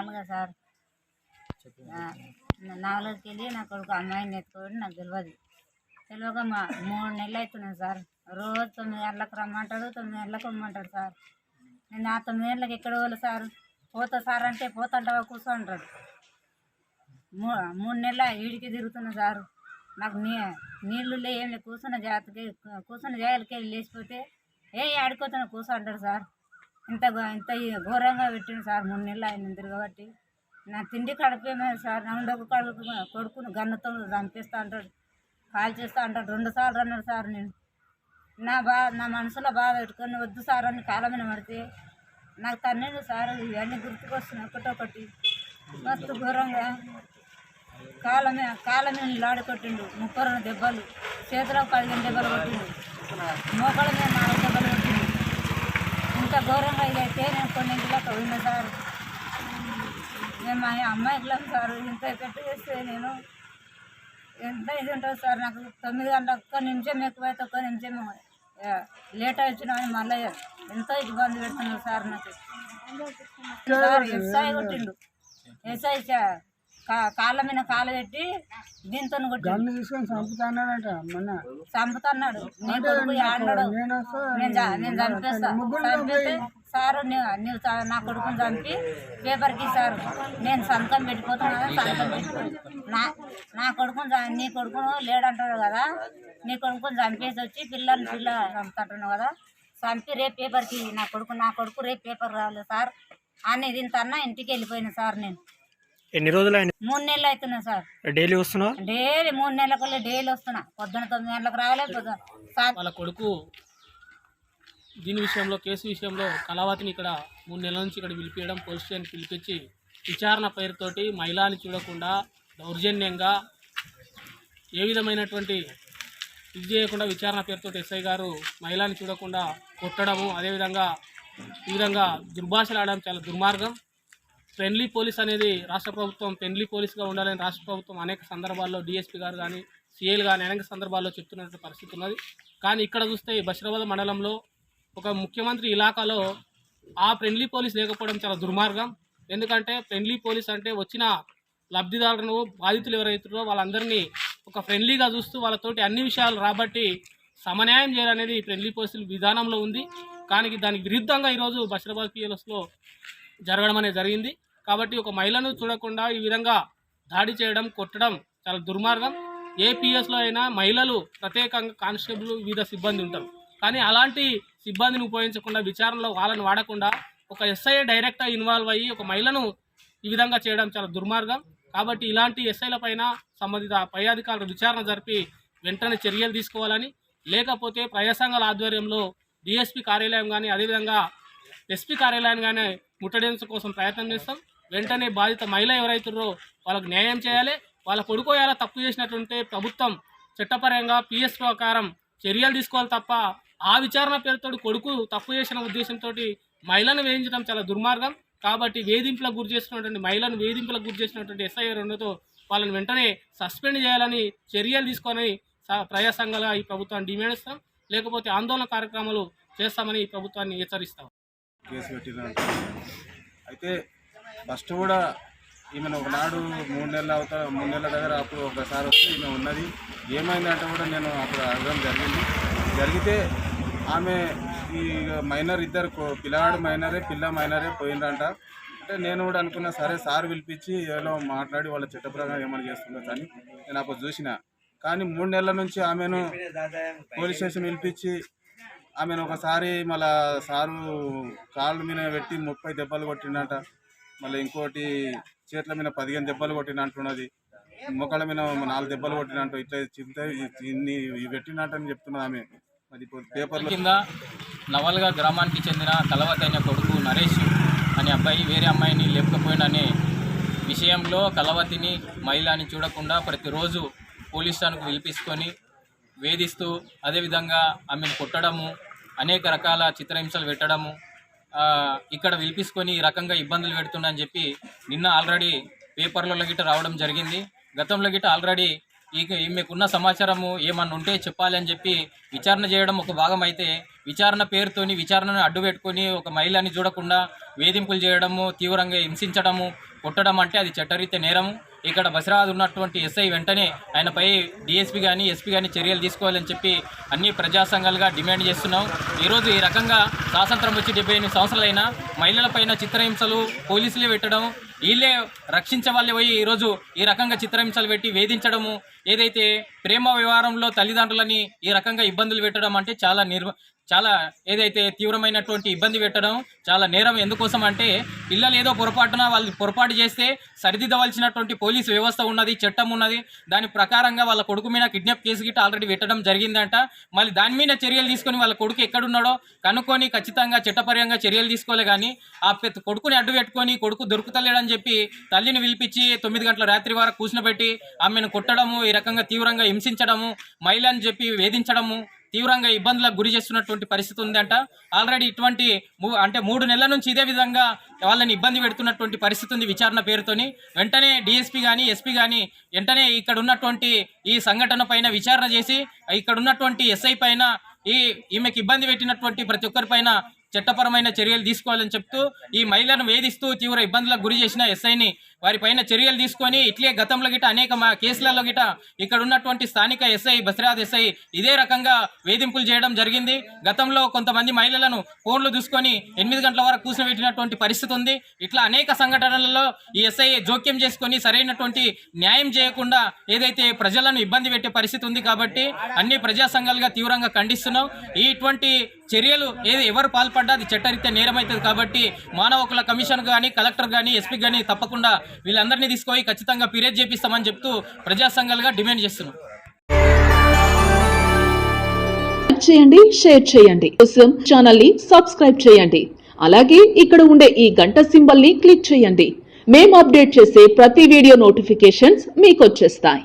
నాలుగా sir. నాలుగుకి వెళ్ళి నా కొడుకు అమ్మాయిని ఎత్తుకోవడం నాకు తెలియదు తెలియక మా మూడు నెలలు అవుతున్నాయి సార్. రోజు తొమ్మిది గంటలకు రమ్మంటాడు తొమ్మిది గంటలకు రమ్మంటాడు సార్. నేను ఆ తొమ్మిది గంటలకు ఎక్కడ పోలే సార్? పోతా సార్ అంటే పోతాంటావా కూర్చో అంటాడు మూ మూడు నెలల ఈడికి తిరుగుతున్నా సార్. నాకు నీ నీళ్ళు లే ఏం లేదు కూర్చున్న జాతకి కూర్చున్న వెళ్ళి లేచిపోతే ఏ ఆడుకోతున్నా కూర్చో అంటాడు సార్. ఇంత ఇంత ఈ ఘోరంగా పెట్టిండు సార్. మూడు నెలలు ఆయన తిరగబట్టి. నా తిండి కడిపేమే సార్. నా ఉండొక కడుపు కొడుకును గన్నతో చంపేస్తా అంటాడు. కాల్ చేస్తా అంటాడు. రెండు సార్లు అన్నాడు సార్ నేను. నా బా నా మనసులో బాధ పెట్టుకొని వద్దు సార్ అని కాలమైన పడితే నాకు తన్నేది సార్. ఇవన్నీ గుర్తుకొస్తున్నాయి ఒకటొకటి మస్తు ఘోరంగా. కాలమే కాలమే లాడి కొట్టిండు. ముప్పై రెండు దెబ్బలు. చేతిలో పదిహేను దెబ్బలు కొట్టిండు. మోకాళ్ళ మీద నాలుగు దెబ్బలు ఇంత ఘోరంగా ఇదైతే నేను కొన్ని ఇంటిలోకి పోయినా సార్. నేను మా అమ్మాయికి సార్ ఇంత పెట్టి చేస్తే నేను ఎంత ఇది ఉంటుంది సార్ నాకు తొమ్మిది గంటల ఒక్క నిమిషం ఎక్కువైతే ఒక్క నిమిషం లేట్ వచ్చిన అని మళ్ళీ ఎంతో ఇబ్బంది పెడుతున్నారు సార్ నాకు. సార్ ఎస్ఐ కొట్టిండు. ఎస్ఐ కాళ్ళ మీద కాలు పెట్టి దీంతో నన్ను తీసుకొని చంపుతాన్నాడంట మొన్న. చంపుతున్నాడు. నీ కొడుకు ఆడడు నేను చంపేస్తా. చంపితే సారు నీ- కొడుకుని చంపి పేపర్కి సారు నేను సంతకం పెట్టిపోతున్నా సంతకం పెట్టిపో నా నా కొడుకుని నీ కొడుకును లేడంటాడు కదా. నీ కొడుకుని చంపేసి వచ్చి పిల్లల్ని పిల్ల చంపుతుంటున్నావు కదా. చంపి రేపు పేపర్కి నా కొడుకు నా కొడుకు రేపు పేపర్ రాలేదు సార్. అని దీంతన్నా ఇంటికి వెళ్ళిపోయినా సార్ నేను. ఎన్ని రోజులు ఆయన మూడు నెలలు అవుతున్నా సార్. డైలీ వస్తున్నావు? డైలీ మూడు నెలలకు డైలీ వస్తున్నా. పొద్దున తొమ్మిది గంటలకు రావాలి వాళ్ళ కొడుకు దీని విషయంలో కేసు విషయంలో కళావతిని ఇక్కడ మూడు నెలల నుంచి ఇక్కడ పిలిపించడం పోలీస్ స్టేషన్ పిలిపించి విచారణ పేరుతోటి మహిళని చూడకుండా దౌర్జన్యంగా ఏ విధమైనటువంటి ఇది చేయకుండా విచారణ పేరుతో ఎస్ఐ గారు మహిళని చూడకుండా కొట్టడము అదేవిధంగా ఈ విధంగా దుర్భాషలాడడం చాలా దుర్మార్గం. ఫ్రెండ్లీ పోలీస్ అనేది రాష్ట్ర ప్రభుత్వం ఫ్రెండ్లీ పోలీస్గా ఉండాలని రాష్ట్ర ప్రభుత్వం అనేక సందర్భాల్లో డిఎస్పీ గారు కానీ సీఏలు కానీ అనేక సందర్భాల్లో చెప్తున్నటువంటి పరిస్థితి ఉన్నది. కానీ ఇక్కడ చూస్తే ఈ బషీరాబాద్ మండలంలో ఒక ముఖ్యమంత్రి ఇలాకాలో ఆ ఫ్రెండ్లీ పోలీస్ లేకపోవడం చాలా దుర్మార్గం. ఎందుకంటే ఫ్రెండ్లీ పోలీస్ అంటే వచ్చిన లబ్ధిదారులను బాధితులు ఎవరైతున్నారో వాళ్ళందరినీ ఒక ఫ్రెండ్లీగా చూస్తూ వాళ్ళతోటి అన్ని విషయాలు రాబట్టి సమన్యాయం చేయాలనేది ఫ్రెండ్లీ పోలీసుల విధానంలో ఉంది. కానీ దానికి విరుద్ధంగా ఈరోజు బషీరాబాద్ పిఎల్ఎస్లో జరగడం అనేది జరిగింది. కాబట్టి ఒక మహిళను చూడకుండా ఈ విధంగా దాడి చేయడం కొట్టడం చాలా దుర్మార్గం. ఏపీఎస్లో అయినా మహిళలు ప్రత్యేకంగా కానిస్టేబుల్ వివిధ సిబ్బంది ఉంటారు. కానీ అలాంటి సిబ్బందిని ఉపయోగించకుండా విచారణలో వాళ్ళని వాడకుండా ఒక ఎస్ఐ డైరెక్ట్గా ఇన్వాల్వ్ అయ్యి ఒక మహిళను ఈ విధంగా చేయడం చాలా దుర్మార్గం. కాబట్టి ఇలాంటి ఎస్ఐల పైన సంబంధిత పై అధికారులు విచారణ జరిపి వెంటనే చర్యలు తీసుకోవాలని లేకపోతే ప్రజా సంఘాల ఆధ్వర్యంలో డిఎస్పీ కార్యాలయం కానీ అదేవిధంగా ఎస్పీ కార్యాలయం కానీ ముట్టడించడం కోసం ప్రయత్నం చేస్తాం. వెంటనే బాధిత మహిళ ఎవరైతున్నారో వాళ్ళకు న్యాయం చేయాలి. వాళ్ళ కొడుకు ఎలా తప్పు చేసినట్టుంటే ప్రభుత్వం చట్టపరంగా పిఎస్ ప్రకారం చర్యలు తీసుకోవాలి తప్ప ఆ విచారణ పేరుతో కొడుకు తప్పు చేసిన ఉద్దేశంతో మహిళను వేయించడం చాలా దుర్మార్గం. కాబట్టి వేధింపులకు గురి చేసినటువంటి మహిళను వేధింపులకు గురి చేసినటువంటి ఎస్ఐ రెండుతో వాళ్ళని వెంటనే సస్పెండ్ చేయాలని చర్యలు తీసుకోవాలని స- ప్రజా సంఘాలుగా ఈ ప్రభుత్వాన్ని డిమాండ్ ఇస్తాం లేకపోతే ఆందోళన కార్యక్రమాలు చేస్తామని ఈ ప్రభుత్వాన్ని హెచ్చరిస్తాం. కేసు పెట్టిన అయితే ఫస్ట్ కూడా ఈమెను ఒకనాడు మూడు నెలలు అవుతా మూడు నెలల దగ్గర అప్పుడు ఒకసారి వస్తే ఈమె ఉన్నది. ఏమైందంటే కూడా నేను అప్పుడు అడగడం జరిగింది. జరిగితే ఆమె ఈ మైనర్ ఇద్దరు కో- పిల్లవాడు మైనరే పిల్ల మైనరే పోయిందంట అంటే నేను కూడా అనుకున్నా సరే సార్ పిలిపించి ఏదో మాట్లాడి వాళ్ళ చట్టప్రకారం ఏమైనా చేస్తుండొచ్చు అని నేను అప్పుడు చూసిన. కానీ మూడు నెలల నుంచి ఆమెను పోలీస్ స్టేషన్ పిలిపించి ఆమెను ఒకసారి మళ్ళా సారు కాళ్ళ మీద పెట్టి ముప్పై దెబ్బలు కొట్టిండట. మళ్ళీ ఇంకోటి చేతుల మీద పదిహేను దెబ్బలు కొట్టినట్టున్నది మొక్కల మీద నాలుగు దెబ్బలు కొట్టినట్టు ఇట్లా చింత ఇన్ని పెట్టినట్టని చెప్తున్నాను ఆమె. అది ఇప్పుడు కింద నవల్గా గ్రామానికి చెందిన కలవతి అనే కొడుకు నరేష్ అనే అబ్బాయి వేరే అమ్మాయిని లేపకపోయిననే విషయంలో కలవతిని మహిళని చూడకుండా ప్రతిరోజు పోలీస్ స్టేషన్కు పిలిపించుకొని వేధిస్తూ అదేవిధంగా ఆమెను కొట్టడము అనేక రకాల చిత్రహింసలు పెట్టడము ఇక్కడ విలిపిసుకొని ఈ రకంగా ఇబ్బందులు పెడుతుండని చెప్పి నిన్న ఆల్రెడీ పేపర్లలో గిట్ట రావడం జరిగింది. గతంలో గిట్ట ఆల్రెడీ ఈ మీకున్న సమాచారము ఏమన్నా ఉంటే చెప్పాలి అని చెప్పి విచారణ చేయడం ఒక భాగం అయితే విచారణ పేరుతోని విచారణను అడ్డు పెట్టుకొని ఒక మహిళని చూడకుండా వేధింపులు చేయడము తీవ్రంగా హింసించడము కొట్టడం అంటే అది చట్టరీత్యా నేరము. ఇక్కడ బసిరాజ్ ఉన్నటువంటి ఎస్ఐ వెంటనే ఆయనపై డిఎస్పీ కానీ ఎస్పీ కానీ చర్యలు తీసుకోవాలని చెప్పి అన్ని ప్రజా సంఘాలుగా డిమాండ్ చేస్తున్నాం. ఈరోజు ఈ రకంగా స్వాతంత్రం వచ్చి డెబ్బై ఎనిమిది సంవత్సరాలైనా మహిళలపైన చిత్రహింసలు పోలీసులే పెట్టడం వీళ్ళే రక్షించే వాళ్ళే పోయి ఈరోజు ఈ రకంగా చిత్రహింసలు పెట్టి వేధించడము ఏదైతే ప్రేమ వ్యవహారంలో తల్లిదండ్రులని ఈ రకంగా ఇబ్బందులు పెట్టడం అంటే చాలా నిర్వ చాలా ఏదైతే తీవ్రమైనటువంటి ఇబ్బంది పెట్టడం చాలా నేరం ఎందుకోసం అంటే పిల్లలు ఏదో పొరపాటున వాళ్ళు పొరపాటు చేస్తే సరిదిద్దవలసినటువంటి పోలీసు వ్యవస్థ ఉన్నది చట్టం ఉన్నది. దాని ప్రకారంగా వాళ్ళ కొడుకు మీద కిడ్నాప్ కేసు గిట్ట ఆల్రెడీ పెట్టడం జరిగిందంట. మళ్ళీ దాని మీద చర్యలు తీసుకొని వాళ్ళ కొడుకు ఎక్కడున్నాడో కనుక్కొని ఖచ్చితంగా చట్టపరంగా చర్యలు తీసుకోలే కానీ ఆ కొడుకుని అడ్డు పెట్టుకొని కొడుకు దొరుకుతలేడని చెప్పి తల్లిని పిలిపించి తొమ్మిది గంటల రాత్రి వరకు కూర్చునబెట్టి ఆమెను కొట్టడము ఈ రకంగా తీవ్రంగా హింసించడము మహిళ అని చెప్పి వేధించడము తీవ్రంగా ఇబ్బందులకు గురి చేస్తున్నటువంటి పరిస్థితి ఉందంట. ఆల్రెడీ ఇటువంటి మూ- అంటే మూడు నెలల నుంచి ఇదే విధంగా వాళ్ళని ఇబ్బంది పెడుతున్నటువంటి పరిస్థితి ఉంది విచారణ పేరుతోని. వెంటనే డిఎస్పీ కానీ ఎస్పీ కానీ వెంటనే ఇక్కడ ఉన్నటువంటి ఈ సంఘటన పైన విచారణ చేసి ఇక్కడ ఉన్నటువంటి ఎస్ఐ పైన ఈ ఈమెకి ఇబ్బంది పెట్టినటువంటి ప్రతి ఒక్కరి పైన చట్టపరమైన చర్యలు తీసుకోవాలని చెప్తూ ఈ మహిళను వేధిస్తూ తీవ్ర ఇబ్బందులకు గురి చేసిన ఎస్ఐని వారిపైన చర్యలు తీసుకొని ఇట్లే గతంలో గిట అనేక మా కేసులలో గిట ఇక్కడ ఉన్నటువంటి స్థానిక ఎస్ఐ బసిరాజ్ ఎస్ఐ ఇదే రకంగా వేధింపులు చేయడం జరిగింది. గతంలో కొంతమంది మహిళలను ఫోన్లు చూసుకొని ఎనిమిది గంటల వరకు కూర్చోబెట్టినటువంటి పరిస్థితి ఉంది. ఇట్లా అనేక సంఘటనలలో ఈ ఎస్ఐ జోక్యం చేసుకొని సరైనటువంటి న్యాయం చేయకుండా ఏదైతే ప్రజలను ఇబ్బంది పెట్టే పరిస్థితి ఉంది కాబట్టి అన్ని ప్రజా సంఘాలుగా తీవ్రంగా ఖండిస్తున్నాం. ఇటువంటి చర్యలు ఏది ఎవరు పాల్పడ్డా అది చట్టరీత్యా నేరమవుతుంది కాబట్టి మానవ హక్కుల కమిషన్ కానీ కలెక్టర్ కానీ ఎస్పీ కానీ తప్పకుండా వీళ్ళందరినీ తీసుకొని ఖచ్చితంగా ఫిర్యాదు చేపిస్తామని చెప్తూ ప్రజా సంఘాలుగా డిమాండ్ చేస్తున్నాం. చేయండి షేర్ చేయండి. కోసం ఛానల్ని సబ్స్క్రైబ్ చేయండి. అలాగే ఇక్కడ ఉండే ఈ గంట సింబల్ని క్లిక్ చేయండి. మేము అప్డేట్ చేసే ప్రతి వీడియో నోటిఫికేషన్స్ మీకు వచ్చేస్తాయి.